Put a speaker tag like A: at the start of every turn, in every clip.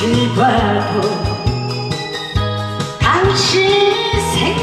A: 꽃을 봐도 당신 생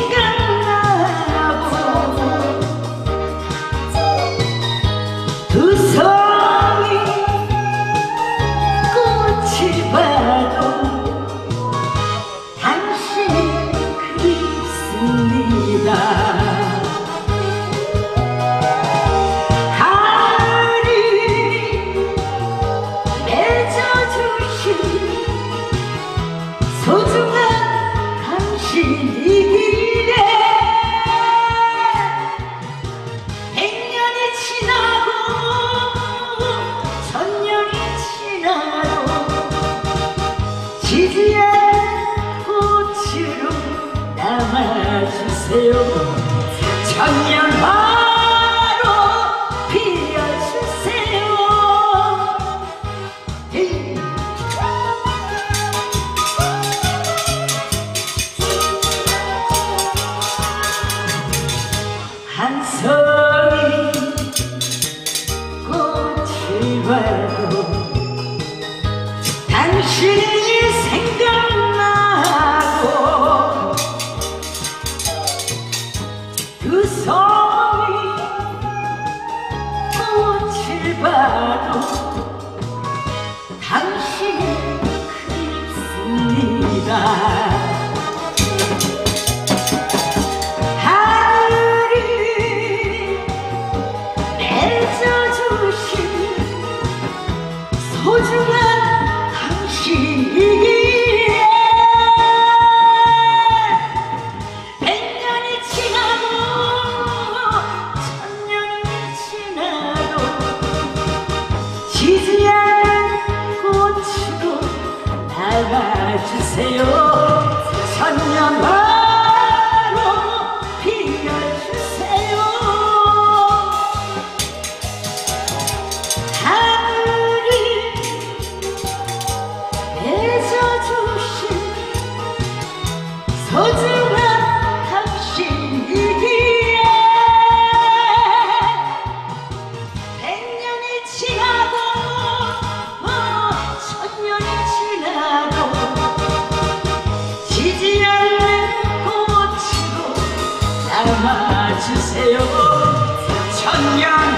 A: 않은 꽃으로 남아주세요 천년 바로 피어주세요 예. 한 송이 꽃을 봐도 당신이 두 송이 꽃을 봐도 당신이 그립습니다. 하늘이 맺어주신 소중한 당신이 지지 않는 꽃이고 나와주세요. 천년바로 피어주세요. 하늘이 맺어주신 소중 怎样？